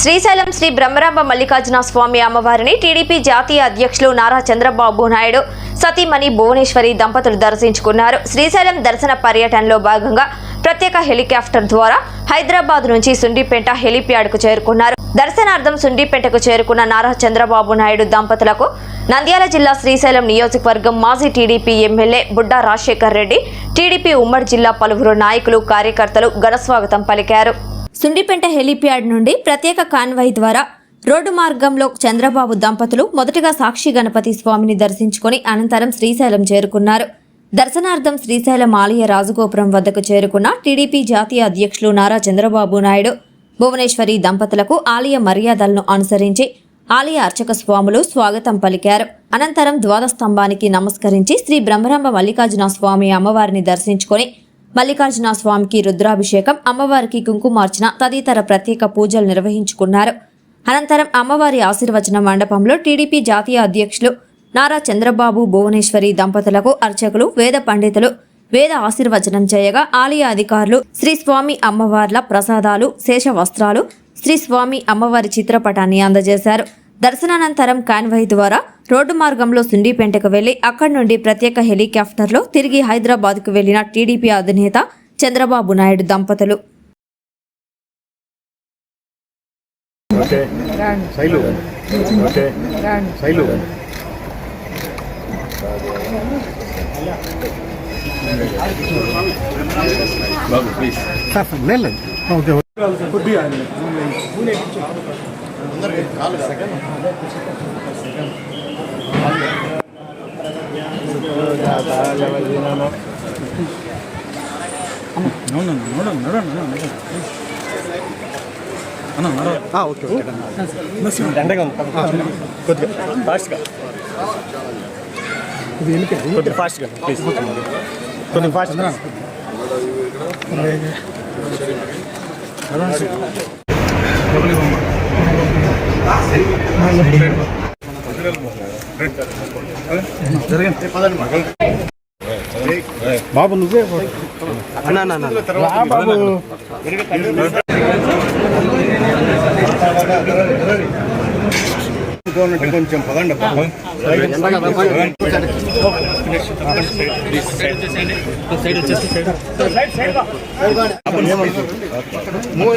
శ్రీశైలం శ్రీ బ్రహ్మరాంబ మల్లికార్జున స్వామి అమ్మవారిని టీడీపీ జాతీయ అధ్యక్షులు నారా చంద్రబాబు నాయుడు సతీమణి భువనేశ్వరి దంపతులు దర్శించుకున్నారు. శ్రీశైలం దర్శన పర్యటనలో భాగంగా ప్రత్యేక హెలికాప్టర్ ద్వారా హైదరాబాద్ నుంచి సుండిపేట హెలిప్యాడ్కు చేరుకున్నారు. దర్శనార్థం సుండిపేటకు చేరుకున్న నారా చంద్రబాబు నాయుడు దంపతులకు నంద్యాల జిల్లా శ్రీశైలం నియోజకవర్గం మాజీ TDP MLA Budda Rajasekhar Reddy TDP ఉమ్మడి జిల్లా పలువురు నాయకులు కార్యకర్తలు ఘనస్వాగతం పలికారు. సుండిపెంట హెలిప్యాడ్ నుండి ప్రత్యేక కాన్వాయ్ ద్వారా రోడ్డు మార్గంలో చంద్రబాబు దంపతులు మొదటగా సాక్షి గణపతి స్వామిని దర్శించుకొని అనంతరం శ్రీశైలం చేరుకున్నారు. దర్శనార్థం శ్రీశైలం ఆలయ రాజగోపురం వద్దకు చేరుకున్న టీడీపీ జాతీయ అధ్యక్షులు నారా చంద్రబాబు నాయుడు భువనేశ్వరి దంపతులకు ఆలయ మర్యాదలను అనుసరించి ఆలయ అర్చక స్వాములు స్వాగతం పలికారు. అనంతరం ద్వాదస్తంభానికి నమస్కరించి శ్రీ బ్రహ్మరాంబ మల్లికార్జున స్వామి అమ్మవారిని దర్శించుకొని మల్లికార్జున స్వామికి రుద్రాభిషేకం అమ్మవారికి కుంకుమార్చన తదితర ప్రత్యేక పూజలు నిర్వహించుకున్నారు. అనంతరం అమ్మవారి ఆశీర్వచన మండపంలో టీడీపీ జాతీయ అధ్యక్షులు నారా చంద్రబాబు భువనేశ్వరి దంపతులకు అర్చకులు వేద పండితులు వేద ఆశీర్వచనం చేయగా ఆలయ అధికారులు శ్రీ స్వామి అమ్మవార్ల ప్రసాదాలు శేష వస్త్రాలు శ్రీ స్వామి అమ్మవారి చిత్రపటాన్ని అందజేశారు. దర్శనానంతరం కాన్వాయ్ ద్వారా రోడ్డు మార్గంలో సుండిపేంటకు వెళ్ళి అక్కడి నుండి ప్రత్యేక హెలికాప్టర్లో తిరిగి హైదరాబాద్కు వెళ్ళిన టీడీపీ అధినేత చంద్రబాబు నాయుడు దంపతులు. కొద్దిగా ನೋಡೋಣ ನೋಡೋಣ ನೋಡೋಣ ಅಣ್ಣ ನೋಡೋಣ ಹಾಂ ಓಕೆ ಓಕೆ ದಂಡೆಗೆ ಒಂದು ಕೊದ್ಗೆ ಫಾಸ್ಟ್ಗೆ ಇದು ಎಲ್ಲಿ ಕೊದ್ಗೆ ಫಾಸ್ಟ್ಗೆ ಪ್ಲೀಸ್ ಕೊದ್ಗೆ ಫಾಸ್ಟ್ ನೋಡೋಣ బాబు నువ్వే బాబు కొంచెం పదండి మూవ్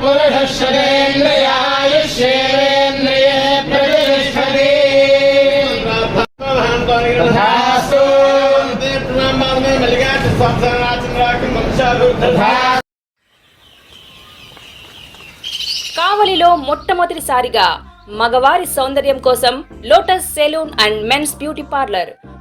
పురుష శరీంద్రియాయుష్యేంద్రియే ప్రతిష్టతి కావలిలో మొట్టమొదటిసారిగా మగవారి సౌందర్యం కోసం lotus salon and men's beauty parlour